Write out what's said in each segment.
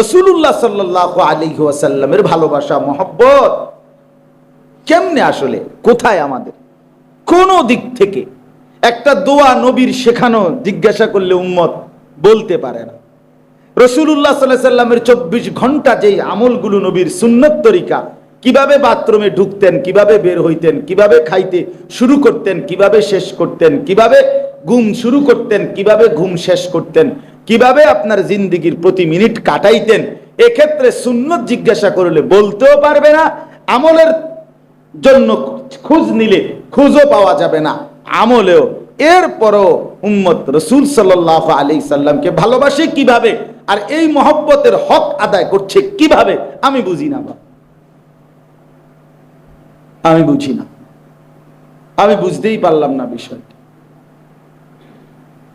রসুল্লাহ সাল্লাহ আলী ওয়াসাল্লামের ভালোবাসা, মহব্বত কেমনে আসলে? কোথায় আমাদের? কোন দিক থেকে? একটা দোয়া নবীর শেখানো জিজ্ঞাসা করলে উম্মত বলতে পারে না। রসুল্লাহ সাল্লাহ সাল্লামের চব্বিশ ঘণ্টা যেই আমলগুলো নবীর সুন্নত তরিকা, কীভাবে বাথরুমে ঢুকতেন, কীভাবে বের হইতেন, কীভাবে খাইতে শুরু করতেন, কীভাবে শেষ করতেন, কীভাবে ঘুম শুরু করতেন, কীভাবে ঘুম শেষ করতেন কীভাবে আপনার জিন্দিগির প্রতি মিনিট কাটাইতেন? এক্ষেত্রে সুন্নত জিজ্ঞাসা করলে বলতেও পারবে না, আমলের জন্য খোঁজ নিলে খোঁজও পাওয়া যাবে না। আমলেও। এরপরও উম্মত রসুল সাল্লাহ আলি সাল্লামকে ভালোবাসে কীভাবে? আর এই মহব্বতের হক আদায় করছে কীভাবে? আমি বুঝি না বা। আমি বুঝি না। আমি বুঝতেই পারলাম না বিষয়টা।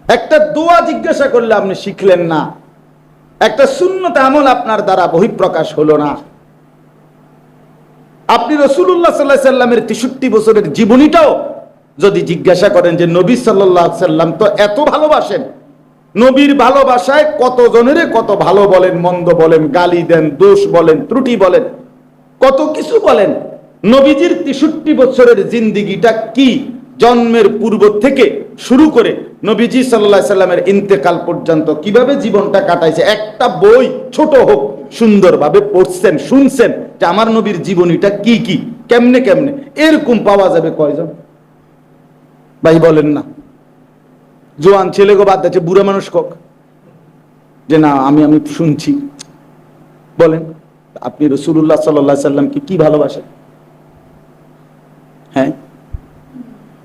একটা দোয়া জিজ্ঞাসা করলে আপনি শিখলেন না। একটা শূন্যত আমল আপনার দ্বারা বহিঃপ্রকাশ হলো না। আপনি রসুল্লাহ সাল্লাহ সাল্লামের তেষট্টি বছরের জীবনীটাও যদি জিজ্ঞাসা করেন যে নবী সাল্লাহ সাল্লাম তো এত ভালোবাসেন, নবীর ভালোবাসায় কত জনেরে কত ভালো বলেন, মন্দ বলেন, গালি দেন, দোষ বলেন, ত্রুটি বলেন, কত কিছু বলেন, নবীজির তেষট্টি বছরের জিন্দিগিটা কি? জন্মের পূর্ব থেকে শুরু করে নবীজি সাল্লাহ সাল্লামের ইন্তেকাল পর্যন্ত কীভাবে জীবনটা কাটাইছে, একটা বই ছোট হোক, সুন্দরভাবে পড়ছেন, শুনছেন যে আমার নবীর জীবনীটা কি কি, কেমনে কেমনে, এরকম পাওয়া যাবে কয়জন? ভাই বলেন না। জোয়ান ছেলে গো বাদ দিচ্ছে বুড়া মানুষ কক? যে না, আমি আমি শুনছি। বলেন, আপনি রসুল্লাহ সাল্লাহ সাল্লামকে কি ভালোবাসেন? হ্যাঁ?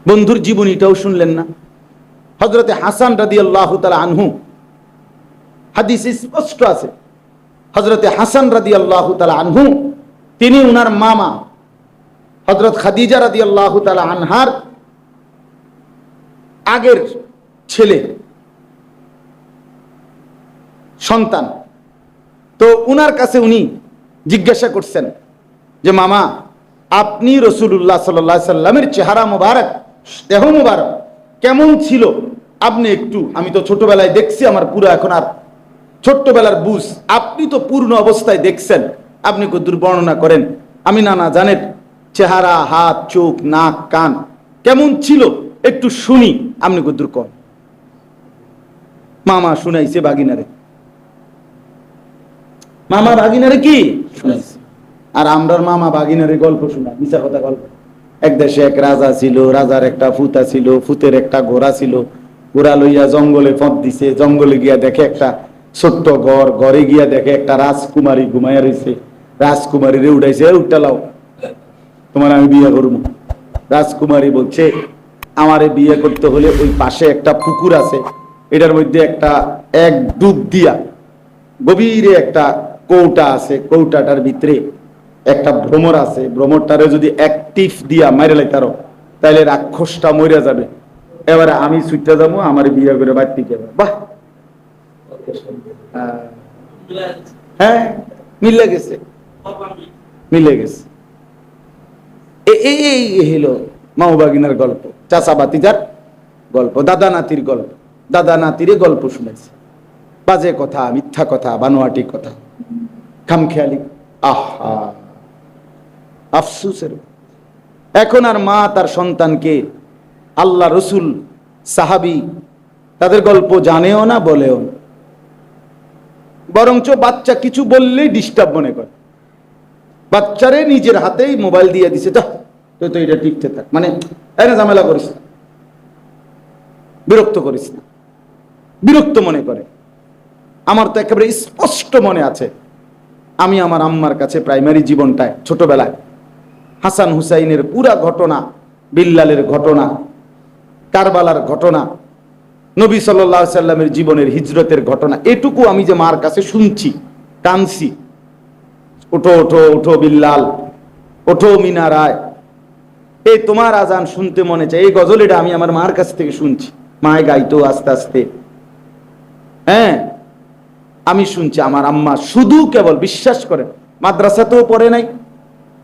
বন্ধুর জীবনীটাও শুনলেন না। হজরতে হাসান রাদি আল্লাহ আনহু, হাদিস স্পষ্ট আছে। হজরতে হাসান রাদি আল্লাহ আনহু, তিনি উনার মামা। হজরত খাদিজা রাদি আল্লাহ আনহার আগের ছেলে, সন্তান। তো উনার কাছে উনি জিজ্ঞাসা করছেন যে, মামা, আপনি রসুল্লাহ সাল্লাহ সাল্লামের চেহারা মোবারক দেহ মোবারক। কেমন ছিল? আপনি একটু আমি তো ছোটবেলায় দেখছি আমার পুরো এখন আর ছোট্টবেলার বুঝ। আপনি তো পূর্ণ অবস্থায় দেখছেন। আপনি কদ্দুর বর্ণনা করেন? আমি না না জানেন চেহারা হাত চোখ নাক কান। কেমন ছিল? একটু শুনি আপনি কদ্দুর কন? মামা শুনাইছে বাগিনারে মামা বাগিনারে কি? শুনাইছে। আর আমরার মামা বাগিনারে গল্প শোনা মিশা কথা গল্প। এক দেশে এক রাজা ছিল রাজার একটা ফুতা ছিল ফুতের একটা ঘোড়া ছিল। ঘোড়া লইয়া জঙ্গলে ফদ দিছে জঙ্গলে গিয়া দেখে একটা ছোট্ট ঘর ঘরে গিয়া দেখে একটা রাজকুমারী ঘুমাইয়া রয়েছে রাজকুমারী রে উঠাইছে "এ, উঠটা লাও তোমার আমি বিয়ে করব। রাজকুমারী বলছে আমারে বিয়ে করতে হলে ওই পাশে একটা পুকুর আছে এটার মধ্যে একটা এক ডুব দিয়া গভীরে একটা কৌটা আছে কৌটাটার ভিতরে একটা ভ্রমর আছে, ভ্রমরটারে যদি অ্যাক্টিভ দিয়া মাইরে লাইতারো তাহলে রাক্ষসটা মরে যাবে। এবারে আমি সুইটা যাব, আমার বিয়ে করে বাড়তি কে বাহ! হ্যাঁ মিলে গেছে। মিলে গেছে। এই হলো মাহবাগিনার গল্প চাচা বাতিজার গল্প দাদা নাতির গল্প। দাদা নাতিরে গল্প শুনেছে। বাজে কথা, মিথ্যা কথা, বানোয়াটি কথা। খামখেয়ালি। আহা! আফসুসের। এখন আর মা তার সন্তানকে আল্লাহ রসুল, সাহাবি তাদের গল্প জানেও না, বলেও না। বরঞ্চ বাচ্চা কিছু বললেই ডিস্টার্ব মনে করে। বাচ্চারে নিজের হাতেই মোবাইল দিয়ে দিছে যা তুই তো এটা টিকতে থাক। মানে এনে ঝামেলা করিস না। বিরক্ত করিস না। বিরক্ত মনে করে। আমার তো একেবারে স্পষ্ট মনে আছে। আমি আমার আম্মার কাছে প্রাইমারি জীবনটায়, ছোটবেলায় হাসান হুসাইনের পুরা ঘটনা, বিল্লালের ঘটনা, কারবালার ঘটনা, নবী সাল্লাহ সাল্লামের জীবনের হিজরতের ঘটনা, এটুকু আমি যে মার কাছে শুনছি কানছি ওঠো ওঠো ওঠো বিল্লাল, ওঠো মিনা রায় এই তোমার আজান শুনতে মনে চায়, এই গজল এটা আমি আমার মার কাছ থেকে শুনছি। মায় গাইতো আস্তে আস্তে। হ্যাঁ আমি শুনছি, আমার আম্মা শুধু কেবল বিশ্বাস করেন, মাদ্রাসাতেও পড়ে নাই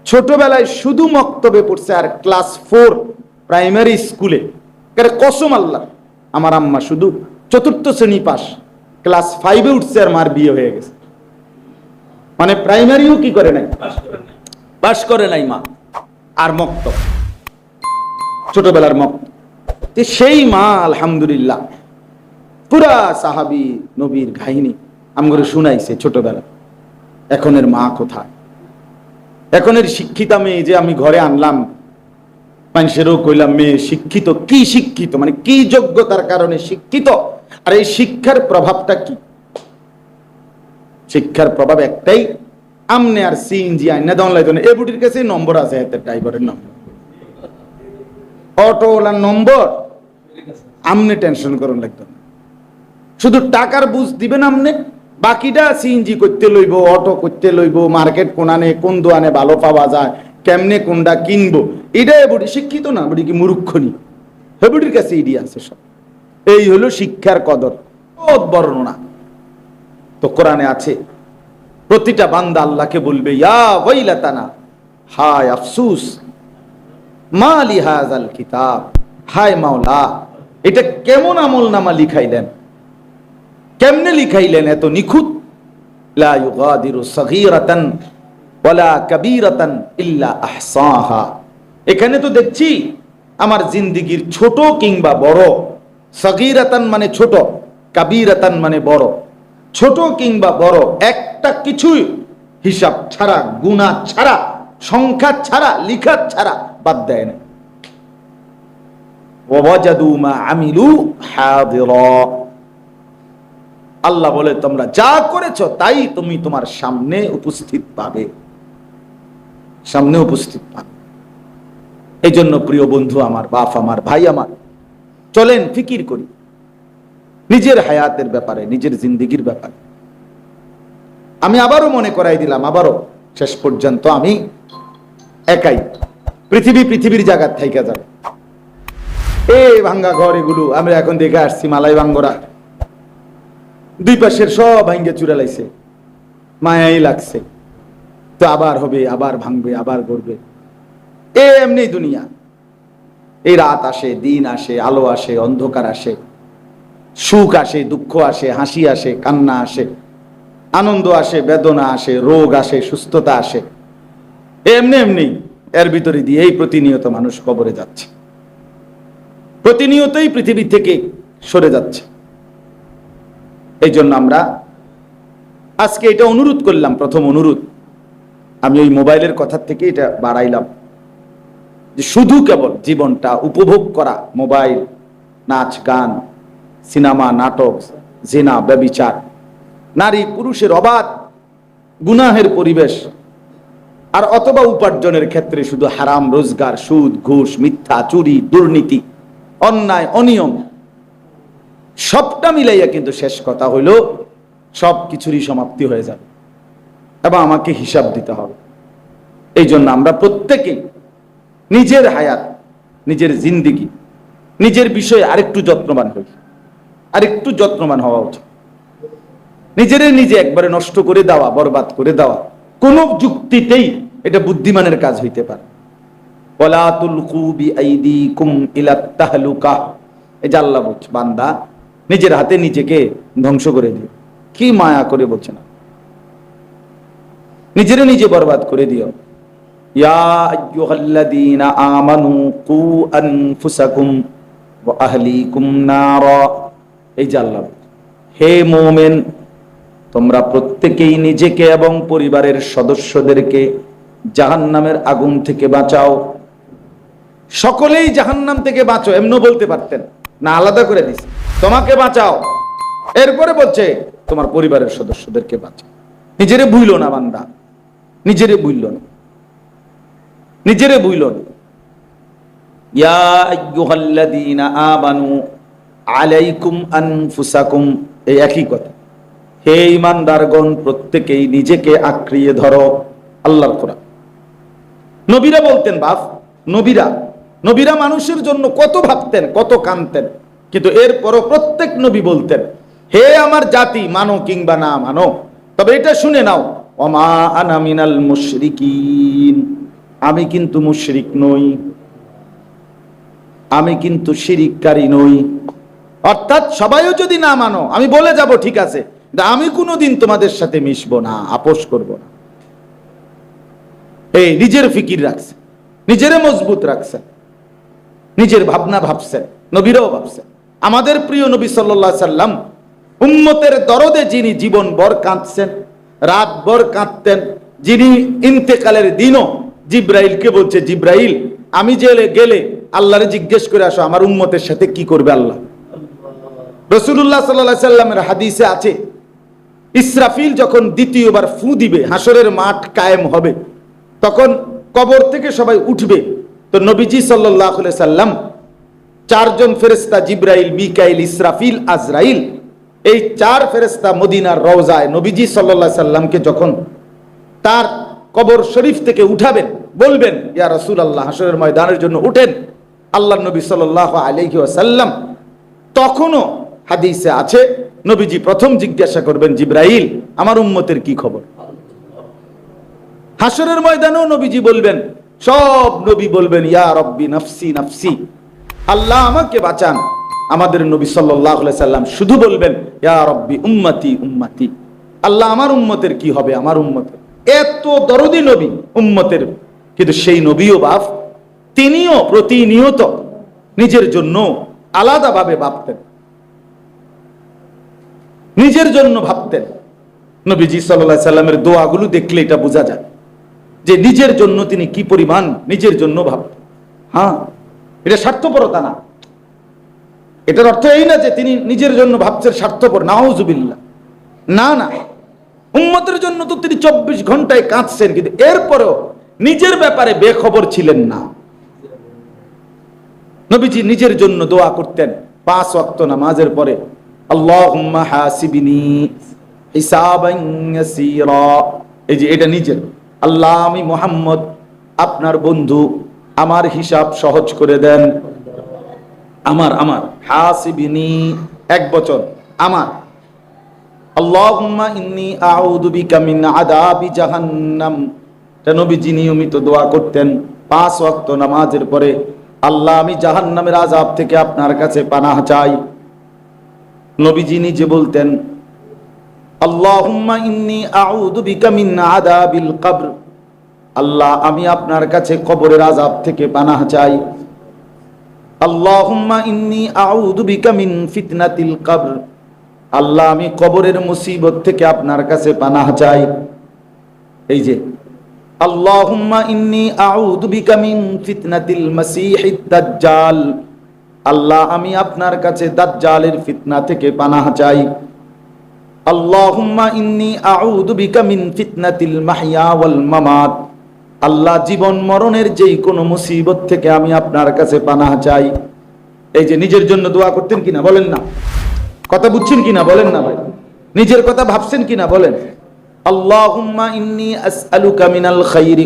ছোটবেলায় শুধু মক্তবে পড়ছে আর ক্লাস ফোর প্রাইমারি স্কুলে। কসম আল্লাহ আমার আম্মা শুধু চতুর্থ শ্রেণি পাস ক্লাস ফাইভে উঠছে আর মার বিয়ে হয়ে গেছে। মানে প্রাইমারিও কি করে নাই? পাশ করে নাই। মা। আর মক্ত ছোটবেলার মক্ত সেই মা আলহামদুলিল্লাহ পুরা সাহাবি নবীর কাহিনী আমগরে শুনাইছে ছোটবেলা এখনের মা কোথায়? এখনের শিক্ষিতা মেয়ে যে আমি ঘরে আনলাম, মানুষেরও কইলাম, মেয়ে শিক্ষিত, কি শিক্ষিত? মানে কি যোগ্যতার কারণে শিক্ষিত? আর এই শিক্ষার প্রভাবটা কি? শিক্ষার প্রভাব একটাই, আমনে আর সিএনজি আইনা দেওয়া লাগতো না। এ বুটির কাছে নম্বর আছে, এতে ড্রাইভারের নম্বর। অটোওয়ালার নম্বর, আমনে টেনশন করুন লাগতো শুধু টাকার বুঝ দিবেন আমনে বাকিটা সিএনজি করতে লইব অটো করতে লইব মার্কেট কোনানে, কোন দোয়ানে ভালো পাওয়া যায়, কেমনে কোনটা কিনবো এটা বুড়ি শিক্ষিত না, বুড়ি কি মূর্খনি হেবুটির কাছে ইডি আছে সব। এই হলো শিক্ষার কদর। বর্ণনা। তো কোরআনে আছে, প্রতিটা বান্দা আল্লাহকে বলবে, ইয়া ওয়াইলাতানা, হায় আফসুস মা লিহাজাল কিতাব, হায় মাওলা। এটা কেমন আমল নামা লিখাইলেন? কেমনে লিখাইলেন এত নিখুঁত? এখানে তো দেখছি আমার জিন্দিগির ছোট কিংবা বড়। সগীরাতান মানে ছোট, কাবীরাতান মানে বড়। ছোট কিংবা বড় একটা কিছুই হিসাব ছাড়া, গুণা ছাড়া, সংখ্যা ছাড়া, লিখা ছাড়া বাদ দেয় না। আল্লাহ বলে, তোমরা যা করেছ, তাই তুমি তোমার সামনে উপস্থিত পাবে। সামনে উপস্থিত পাবে। এই জন্য প্রিয় বন্ধু আমার, বাপ আমার, ভাই আমার, চলেন ফিকির করি। নিজের হায়াতের ব্যাপারে, নিজের জিন্দিগির ব্যাপারে। আমি আবারও মনে করাই দিলাম, আবারও শেষ পর্যন্ত আমি একাই পৃথিবী পৃথিবীর জায়গার থাইকা যাবে। এই ভাঙ্গা ঘর এগুলো আমরা এখন দেখে আসছি মালাই ভাঙ্গরা। দুই পাশের সব ভাঙ্গে চুরালাইছে মায়াই লাগছে। তো আবার হবে, আবার ভাঙবে, আবার করবে এ এমনি দুনিয়া। এই রাত আসে, দিন আসে, আলো আসে, অন্ধকার আসে। সুখ আসে, দুঃখ আসে, হাসি আসে, কান্না আসে। আনন্দ আসে, বেদনা আসে, রোগ আসে, সুস্থতা আসে। এমনি এমনি এর ভিতরে দিয়ে এই প্রতিনিয়ত মানুষ কবরে যাচ্ছে। প্রতিনিয়তই পৃথিবী থেকে সরে যাচ্ছে। এই জন্য আমরা আজকে এটা অনুরোধ করলাম, প্রথম অনুরোধ। আমি ওই মোবাইলের কথার থেকে এটা বাড়াইলাম যে শুধু কেবল জীবনটা উপভোগ করা, মোবাইল, নাচ, গান, সিনেমা, নাটক, জেনা, ব্যবিচার, নারী, পুরুষের অবাধ, গুনাহের পরিবেশ, আর অথবা উপার্জনের ক্ষেত্রে শুধু হারাম, রোজগার, সুদ, ঘুষ, মিথ্যা, চুরি, দুর্নীতি, অন্যায়, অনিয়ম সবটা মিলাইয়া কিন্তু শেষ কথা হইল সব কিছুরই সমাপ্তি হয়ে যাবে। এবং আমাকে হিসাব দিতে হবে। এই জন্য আমরা প্রত্যেকেই নিজের হায়াত, নিজের জিন্দিগি, নিজের বিষয়ে আরেকটু যত্নবান হই। আরেকটু যত্নবান হওয়া উচিত। নিজের নিজে একবারে নষ্ট করে দেওয়া, বরবাদ করে দেওয়া, কোন যুক্তিতেই এটা বুদ্ধিমানের কাজ হইতে পারে। ওয়ালা তুলকু বিআইদিকুম ইলা তাহলুকা। এই বান্দা নিজের হাতে নিজেকে ধ্বংস করে দিও। কি মায়া করে বলছে না? নিজেরে নিজে বরবাদ করে দিও। আমানু কু আনফুসাকুম ওয়া এই যে হে মুমিন, তোমরা প্রত্যেকেই নিজেকে এবং পরিবারের সদস্যদেরকে জাহান্নামের আগুন থেকে বাঁচাও। সকলেই জাহান্নাম থেকে বাঁচো এমন বলতে পারতেন। না, আলাদা করে দিস তোমাকে বাঁচাও। এরপরে বলছে, তোমার পরিবারের সদস্যদেরকে বাঁচাও। নিজেরে ভুইল না, বান্দা। নিজেরে ভুইল না। নিজেরে ভুইল না। নবীরা বলতেন, বাপ, নবীরা নবীরা মানুষের জন্য কত ভাবতেন, কত কানতেন। কিন্তু এরপরও প্রত্যেক নবী বলতেন, হে আমার জাতি, মানো কিংবা না মানো, তবে এটা শুনে নাও অমা আনা মিনাল মুশরিকিন। আমি কিন্তু মুশরিক নই। আমি কিন্তু শিরিককারী নই। অর্থাৎ সবাইও যদি না মানো, আমি বলে যাব, ঠিক আছে আমি কোনোদিন তোমাদের সাথে মিশবো না, আপোষ করব না। এই নিজের ফিকির রাখছে, নিজেরে মজবুত রাখছেন নিজের ভাবনা ভাবছেন, নবীরাও ভাবছেন। আমাদের প্রিয় নবী সাল্লাহ সাল্লাম উম্মতের দরদে যিনি জীবন বর কাঁদছেন, রাত বর কাঁদতেন, যিনি ইন্তেকালের দিনও জিব্রাইলকে বলছে, জিব্রাইল, আমি জেলে গেলে আল্লাহরে জিজ্ঞেস করে আসো, আমার উম্মতের সাথে কি করবে আল্লাহ? রসুল্লাহ সাল্লাহ সাল্লামের হাদিসে আছে, ইসরাফিল যখন দ্বিতীয়বার ফু দিবে, হাসরের মাঠ কায়েম হবে, তখন কবর থেকে সবাই উঠবে তো নবীজি সাল্লাহ সাল্লাম চারজন ফেরেস্তা জিব্রাইল, মিকাইল, ইসরাফিল, আজরাইল, এই চার ফেরেস্তা মদিনার রওজায় নবীজি সাল্লাহ সাল্লামকে যখন তার কবর শরীফ থেকে উঠাবেন, বলবেন, ইয়া রসুল আল্লাহ হাসরের ময়দানের জন্য উঠেন। আল্লাহ নবী সাল্লাহ আলহি সাল্লাম তখনও হাদিসে আছে, নবীজি প্রথম জিজ্ঞাসা করবেন, জিব্রাইল, আমার উম্মতের কি খবর? হাসরের ময়দানেও নবীজি বলবেন সব নবী বলবেন, ইয়া রব্বি নফসি নফসি। আল্লাহ আমাকে বাঁচান। আমাদের নবী সাল্লাহ সাল্লাম শুধু বলবেন, ইয়া রব্বি উম্মতি উম্মতি। আল্লাহ আমার উম্মতের কি হবে? আমার উম্মতের এত দরদি নবী উম্মতের। কিন্তু সেই নবীও বাপ, তিনিও প্রতিনিয়ত নিজের জন্য আলাদাভাবে ভাবতেন। নিজের জন্য ভাবতেন। নবীজি সাল্লাহ সাল্লামের দোয়াগুলো দেখলে এটা বোঝা যায়। যে নিজের জন্য তিনি কি পরিমাণ নিজের জন্য ভাবতেন হ্যাঁ এটা স্বার্থপরতা না। এটার অর্থ এই না যে তিনি নিজের জন্য ভাবছেন স্বার্থপর নাউজুবিল্লা না না। উম্মতের জন্য তো তিনি চব্বিশ ঘন্টায় কাঁদছেন, কিন্তু এরপরেও নিজের ব্যাপারে বেখবর ছিলেন না। নবীজি নিজের জন্য দোয়া করতেন, পাঁচ ওয়াক্ত নামাজের পরে হিসাবান এই যে এটা নিজের। আল্লাহ আমি মোহাম্মদ, আপনার বন্ধু, আমার হিসাব সহজ করে দেন। আমার আমার, হাসিবিনি, এক বছর আমার। আল্লাহুম্মা ইন্নী আউযু বিকা মিন আযাবি জাহান্নাম। নবীজি, নিয়মিত দোয়া করতেন, পাঁচ ওয়াক্ত নামাজের পরে। আল্লাহ, আমি জাহান্নামের আযাব থেকে আপনার কাছে পানাহ চাই। নবীজি নিজে বলতেন ইন্নী আল্লাহ, আমি আপনার কাছে কবরের আযাব থেকে পানাহ চাই। ইন্নী আল্লাহ, আমি কবরের মুসিবত থেকে আপনার কাছে পানাহ চাই। এই যে, আল্লাহুম্মা ইন্নী ফিতনাতিল দাজ্জাল। আল্লাহ, আমি আপনার কাছে দাজ্জালের ফিতনা থেকে পানাহ চাই। ইন্নী আল্লাহ জীবন মরণের যেই কোনো মুসিবত থেকে আমি আপনার কাছে পানাহ চাই। এই যে নিজের জন্য দোয়া করতেন কিনা বলেন না। কথা বুঝছেন কিনা বলেন না ভাই? নিজের কথা ভাবছেন কিনা বলেন? ইন্নী খাইরি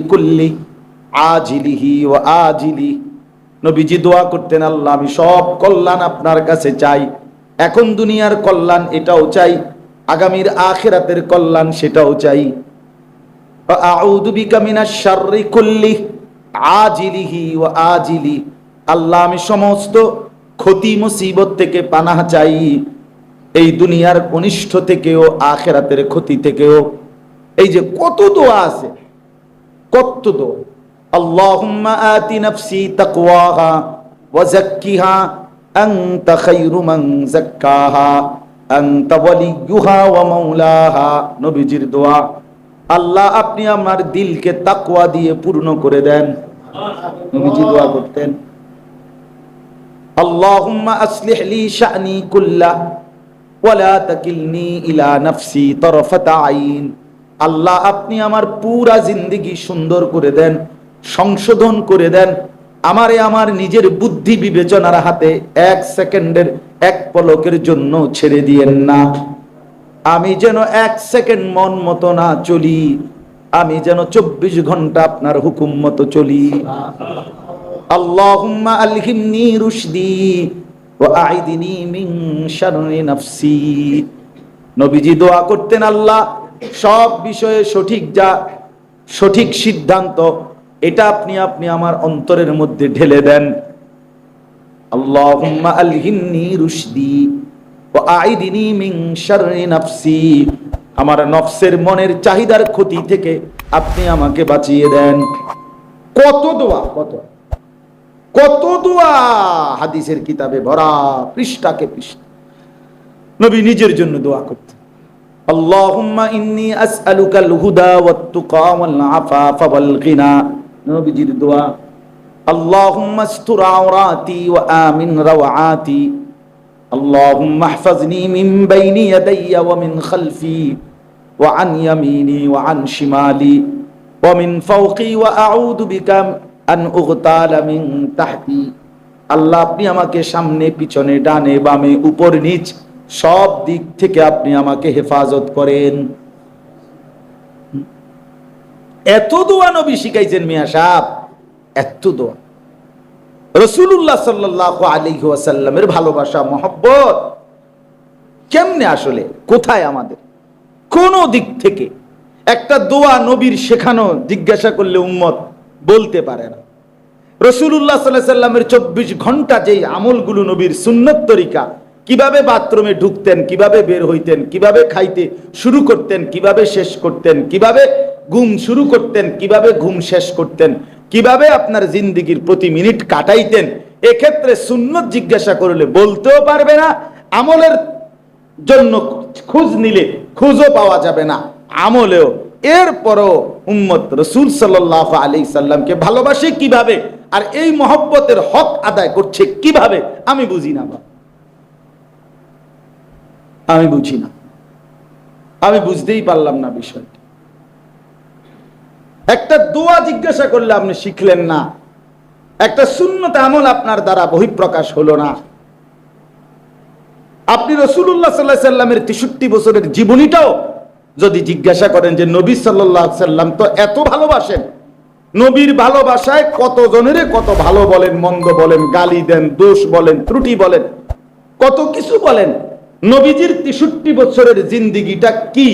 দোয়া করতেন, আল্লাহ, আমি সব কল্যাণ আপনার কাছে চাই। এখন দুনিয়ার কল্যাণ এটাও চাই। আগামীর আখিরাতের কল্যাণ সেটাও চাই। ওয়া আজিলি। আল্লাহ, আমি সমস্ত ক্ষতি, মুসিবত থেকে পানাহ চাই। এই দুনিয়ার অনিষ্ট থেকেও, আখেরাতের ক্ষতি থেকেও। এই যে কত দোয়া আছে, কত দোয়া। আল্লাহুম্মা ওয়া নবীজির দোয়া। আল্লাহ, আপনি আমার দিলকে তাকওয়া দিয়ে পূর্ণ করে দেন। নবীজি দোয়া করতেন। কুল্লাহ ওয়ালা ইলা নাফসি আইন। আল্লাহ, আপনি আমার পুরা জিন্দিগি সুন্দর করে দেন, সংশোধন করে দেন। আমারে আমার নিজের বুদ্ধি বিবেচনার হাতে এক সেকেন্ডের এক পলকের জন্য ছেড়ে দিয়েন না। আমি যেন এক সেকেন্ড মন মতো না চলি, আমি যেন চব্বিশ ঘণ্টা আপনার হুকুম মতো চলি। রুশদি নবীজি দোয়া করতেন আল্লাহ, সব বিষয়ে সঠিক যা, সঠিক সিদ্ধান্ত এটা আপনি আপনি আমার অন্তরের মধ্যে ঢেলে দেন। আল্লাহুম্মা আলহিন্নি রুশদি ওয়া আইদিনি মিন শাররি আমার নফসের মনের চাহিদার ক্ষতি থেকে আপনি আমাকে বাঁচিয়ে দেন। কত দোয়া, কত? কত দোয়া হাদিসের কিতাবে ভরা পৃষ্ঠাকে পৃষ্ঠা। নবী নিজের জন্য দোয়া করতে আল্লাহুম্মা ইন্নি আসআলুকাল হুদা ওয়াত তুকা ওয়াল আফাফা ওয়াল গিনা। নবীজির দোয়া, আল্লাহুম্মা আস্তুর আওরাতি ওয়া আমিন রাওয়াতি, আল্লাহুম্মা ইহফাজনি মিন বাইনি ইয়াদাইয়া ওয়া মিন খালফি ওয়া আন ইয়ামিনি ওয়া আন শিমালি ওয়া মিন ফাওকি ওয়া আউযু বিকা আন উগতালা মিন তাহতি। আল্লাহ, আপনি আমাকে সামনে, পিছনে, ডানে, বামে, উপর, নিচ সব দিক থেকে আপনি আমাকে হেফাজত করেন। এত দোয়া নবী শিখাইছেন মিয়া সাহ এত দোয়া। রসুল্লাহ সাল্লাহ আলী ভালোবাসা, মহব্বত কেমনে আসলে? কোথায় আমাদের? কোন দিক থেকে একটা দোয়া নবীর শেখানো, জিজ্ঞাসা করলে উম্মত বলতে পারে না। রসুল্লাহ সাল্লাহ সাল্লামের চব্বিশ ঘণ্টা যেই আমলগুলো নবীর সুন্নত তরিকা কীভাবে বাথরুমে ঢুকতেন, কীভাবে বের হইতেন, কীভাবে খাইতে শুরু করতেন, কীভাবে শেষ করতেন, কীভাবে ঘুম শুরু করতেন, কীভাবে ঘুম শেষ করতেন, কীভাবে আপনার জিন্দিগির প্রতি মিনিট কাটাইতেন, এক্ষেত্রে সুন্নত জিজ্ঞাসা করলে বলতেও পারবে না, আমলের জন্য খোঁজ নিলে খোঁজও পাওয়া যাবে না, আমলেও এরপরও উম্মত রসুল সাল্লাহ আলী সাল্লামকে ভালোবাসে কীভাবে, আর এই মহব্বতের হক আদায় করছে কীভাবে, আমি বুঝি না বাবা। আমি বুঝি না। আমি বুঝতেই পারলাম না বিষয়টা। একটা দোয়া জিজ্ঞাসা করলে আপনি শিখলেন না। একটা শূন্যতা আমল আপনার দ্বারা বহিঃপ্রকাশ হলো না। আপনি রসুল্লাহ সাল্লাহ সাল্লামের তেষট্টি বছরের জীবনীটাও যদি জিজ্ঞাসা করেন যে নবী সাল্লাহ সাল্লাম তো এত ভালোবাসেন, নবীর ভালোবাসায় কত জনের কত ভালো বলেন, মন্দ বলেন, গালি দেন, দোষ বলেন, ত্রুটি বলেন, কত কিছু বলেন নবীজির তেষট্টি বছরের জিন্দিগিটা কি?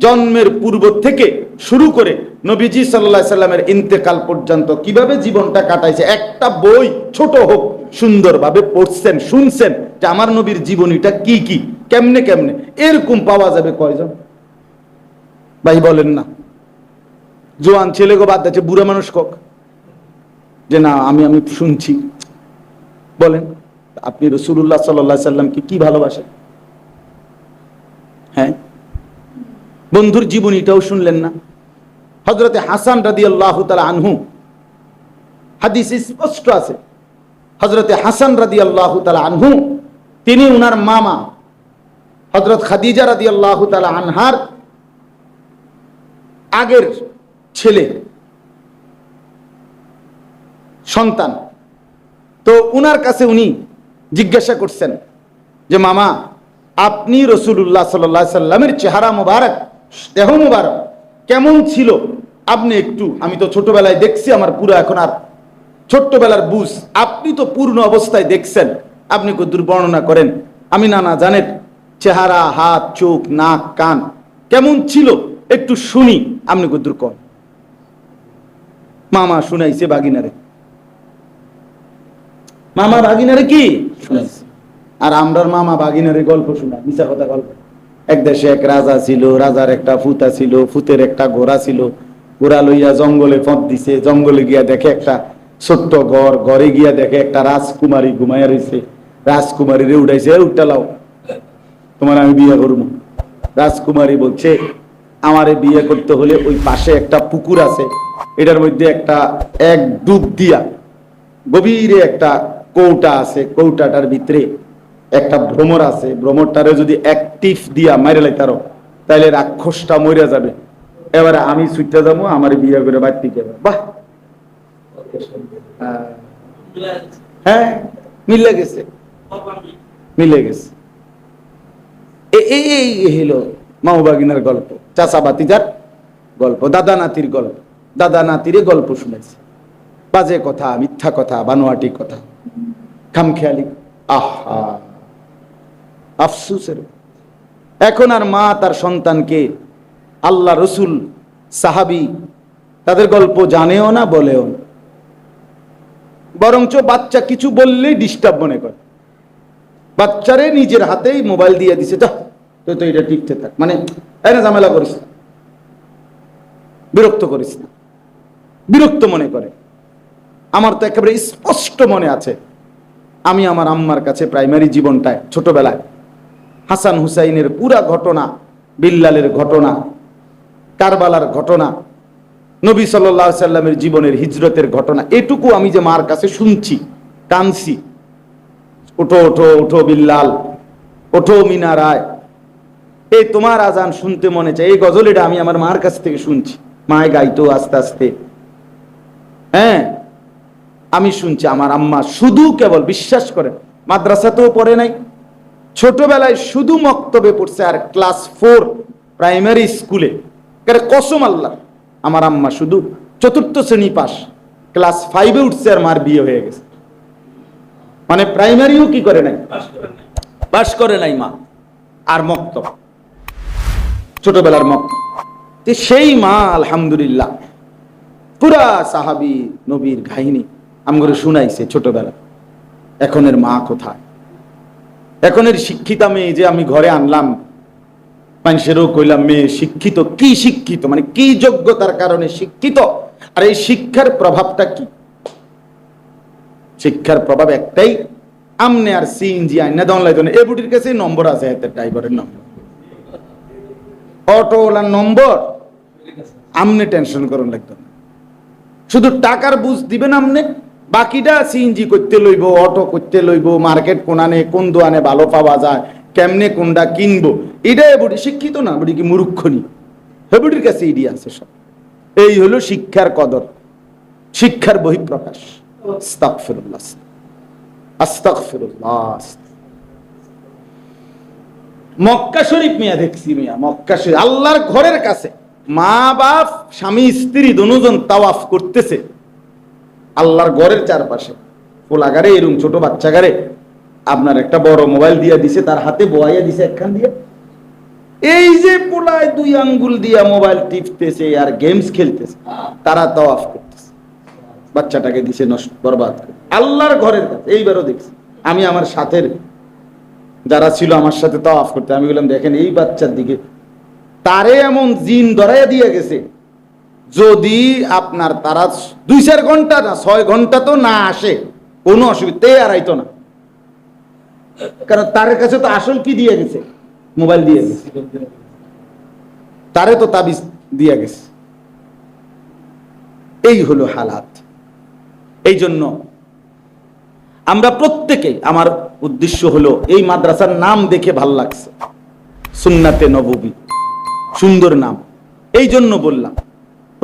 জন্মের পূর্ব থেকে শুরু করে নবীজি সাল্লাহ সাল্লামের ইন্তেকাল পর্যন্ত কীভাবে জীবনটা কাটাইছে? একটা বই ছোট হোক, সুন্দরভাবে পড়ছেন, শুনছেন যে আমার নবীর জীবনীটা কি কি, কেমনে কেমনে, এরকম পাওয়া যাবে কয়জন? ভাই, বলেন না। জোয়ান ছেলে গো বাদ দিচ্ছে বুড়া মানুষ কক? যে না, আমি আমি শুনছি। বলেন, আপনি রসুল্লাহ সাল্লাহ সাল্লামকে কি ভালোবাসেন? বন্ধুর জীবনীটাও শুনলেন না। হজরতে হাসান রাদি আল্লাহ আনহু, হাদিস স্পষ্ট আছে। হজরতে হাসান রাদি আল্লাহ আনহু, তিনি উনার মামা। হজরত খাদিজা রাদি আল্লাহ আনহার আগের ছেলে, সন্তান। তো উনার কাছে উনি জিজ্ঞাসা করছেন যে, মামা, আপনি রসুল্লাহ সাল্লাহ সাল্লামের চেহারা মোবারক দেহ মোবারক। কেমন ছিল? আপনি একটু আমি তো ছোটবেলায় দেখছি আমার পুরো এখন আর ছোট্টবেলার বুঝ। আপনি তো পূর্ণ অবস্থায় দেখছেন। আপনি কদ্দুর বর্ণনা করেন। আমি না না জানেন চেহারা হাত চোখ নাক কান কেমন ছিল? একটু শুনি আপনি কদ্দুর কন। মামা শুনাইছে বাগিনারে। মামা বাগিনারে কি? শুনাইছে। আর আমরার মামা বাগিনারে গল্প শোনা মিশা কথা গল্প। এক দেশে এক রাজা ছিল রাজার একটা ফুতা ছিল ফুতের একটা ঘোড়া ছিল। ঘোড়া লইয়া জঙ্গলে ফঁদ দিছে জঙ্গলে গিয়া দেখে একটা ছোট্ট ঘর ঘরে গিয়া দেখে একটা রাজকুমারী ঘুমাইয়া রয়েছে রাজকুমারী রে উঠাইছে "এ, উঠটা লাও তোমার আমি বিয়ে করব। রাজকুমারী বলছে আমারে বিয়ে করতে হলে ওই পাশে একটা পুকুর আছে। এটার মধ্যে একটা এক ডুব দিয়া গভীরে একটা কৌটা আছে। কৌটাটার ভিতরে একটা ভ্রমর আছে, ভ্রমরটারে যদি অ্যাক্টিভ দিয়া মাইরে লাইতারো তাহলে রাক্ষসটা মরে যাবে। এবারে আমি সুইটা যাব, আমার বিয়ে করে বাড়তি যাবে। বাহ! হ্যাঁ মিলে গেছে। মিলে গেছে। এই গল্প, চাচা বাতিজার গল্প, দাদা নাতির গল্প। দাদা নাতিরে গল্প শুনেছে। বাজে কথা, মিথ্যা কথা, বানোয়াটি কথা। খামখেয়ালি, আহা! আফসুসের। এখন আর মা তার সন্তানকে আল্লাহ রসুল, সাহাবি, তাদের গল্প জানেও না, বলেও না। বরঞ্চ বাচ্চা কিছু বললেই ডিস্টার্ব মনে করে। বাচ্চারে নিজের হাতেই মোবাইল দিয়ে দিছে তুই তো এটা টিপতে থাক। মানে ঝামেলা করিস না। বিরক্ত করিস না। বিরক্ত মনে করে। আমার তো একেবারে স্পষ্ট মনে আছে। আমি আমার আম্মার কাছে প্রাইমারি জীবনটায়, ছোটবেলায় হাসান হুসাইনের পুরা ঘটনা, বিল্লালের ঘটনা, কারবালার ঘটনা, নবী সাল্লাহ সাল্লামের জীবনের হিজরতের ঘটনা, এটুকু আমি যে মার কাছে শুনছি, কানছি। ওঠো ওঠো ওঠো বিল্লাল, ওঠো মিনা রায় এই তোমার আজান শুনতে মনে চায়, এই গজল এটা আমি আমার মার কাছ থেকে শুনছি। মায় গাইতো আস্তে আস্তে। হ্যাঁ আমি শুনছি, আমার আম্মা শুধু কেবল বিশ্বাস করেন, মাদ্রাসাতেও পড়ে নাই ছোটবেলায় শুধু মক্তবে পড়ছে আর ক্লাস ফোর প্রাইমারি স্কুলে। কসম আল্লাহ আমার আম্মা শুধু চতুর্থ শ্রেণি পাস ক্লাস ফাইভে উঠছে আর মার বিয়ে হয়ে গেছে। মানে প্রাইমারিও কি করে নাই? পাস করে নাই। মা আর মক্তব। ছোটবেলার মক্তব। সেই মা আলহামদুলিল্লাহ পুরা সাহাবি নবীর কাহিনী আমগরে শুনাইছে ছোটবেলা এখনের মা কোথায়? এখনের শিক্ষিতা মেয়ে যে আমি ঘরে আনলাম, মানুষেরও কইলাম, মেয়ে শিক্ষিত, কি শিক্ষিত? মানে কি যোগ্যতার কারণে শিক্ষিত? আর এই শিক্ষার প্রভাবটা কি? শিক্ষার প্রভাব একটাই, আমনে আর সিএনজি আইনা দন লাইতো এ বুটির কাছে নম্বর আছে, এতে ড্রাইভারের নম্বর। অটোওয়ালার নম্বর, আমনে টেনশন করুন লাগতো শুধু টাকার বুঝ দিবেন আমনে বাকিটা সিএনজি করতে লইব অটো করতে লইব মার্কেট কোনানে, কোন দোয়ানে ভালো পাওয়া যায়, কেমনে কোনটা কিনবো এটা বুড়ি শিক্ষিত না, বুড়ি কি মূর্খনি হেবুডির কাছে ইডি আছে সব। এই হলো শিক্ষার কদর, শিক্ষার বহিঃপ্রকাশ। মক্কা শরীফ মিয়া, দেখছি মিয়া, মক্কা শরীফ, আল্লাহর ঘরের কাছে মা বাপ স্বামী, স্ত্রী, দুজন তাওয়াফ করতেছে। আল্লাহর ঘরের চারপাশে। পোলাগারে এরকম ছোট বাচ্চাগারে আপনার একটা বড় মোবাইল দিয়ে দিছে, তার হাতে বোয়াইয়া দিছে একখান দিয়ে। এই যে পোলায় দুই আঙ্গুল দিয়া মোবাইল টিপতেছে আর গেমস খেলতেছে, তারা তাওয়াফ করতেছে। বাচ্চাটাকে দিছে নষ্ট, বরবাদ করে। আল্লাহর ঘরের কাছে, এইবারও দেখছি। আমি আমার সাথের যারা ছিল আমার সাথে তাওয়াফ করতে, আমি বললাম, দেখেন, এই বাচ্চার দিকে তারে এমন জিন ধরাইয়া দিয়ে গেছে যদি আপনার তারা দুই চার ঘণ্টা না, ছয় ঘণ্টা তো না আসে, কোনো অসুবিধা, তে আর আইতো না। কারণ তার কাছে তো আসল কি দিয়ে গেছে? মোবাইল দিয়ে গেছে। তারে তো তাবিজ দিয়ে গেছে। এই হলো হালাত। এই জন্য আমরা প্রত্যেকে, আমার উদ্দেশ্য হলো এই মাদ্রাসার নাম দেখে ভালো লাগছে। সুন্নাতে নববী। সুন্দর নাম। এই জন্য বললাম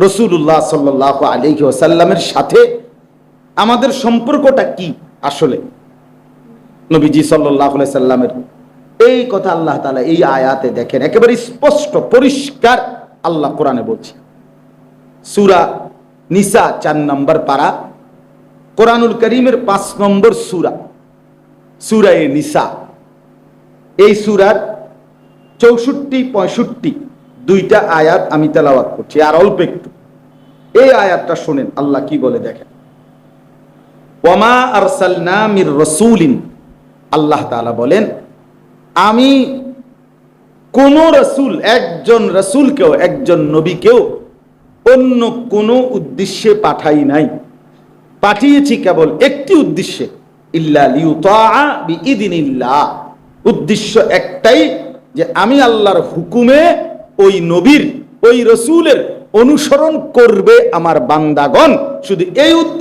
রসুল্লাহ সাল্লাহ আলহি ওসাল্লামের সাথে আমাদের সম্পর্কটা কি আসলে? নবীজি সাল্লাহ সাল্লামের এই কথা আল্লাহ তালা এই আয়াতে দেখেন, একেবারে স্পষ্ট, পরিষ্কার আল্লাহ কোরআনে বলছে। সুরা নিসা চার নম্বর পারা, কোরআনুল করিমের পাঁচ নম্বর সুরা সুরা এ নিসা। এই সুরার চৌষট্টি, পঁয়ষট্টি দুইটা আয়াত আমি তেলাওয়াত করছি, আর অল্প একটু। এই আয়াতটা শোনেন, আল্লাহ কি বলে দেখেন। ওমা আরসালনা মির রসুলিন। আল্লাহ তাআলা বলেন, আমি কোন রসুল, একজন রসুলকেও, একজন নবীকেও অন্য কোনো উদ্দেশ্যে পাঠাই নাই। পাঠিয়েছি কেবল একটি উদ্দেশ্যে, ইল্লা উদ্দেশ্য একটাই যে আমি আল্লাহর হুকুমে ওই নবীর ওই রসুলের অনুসরণ করবে আমার বান্দাগণ। শুধু এই উদ্দেশ্য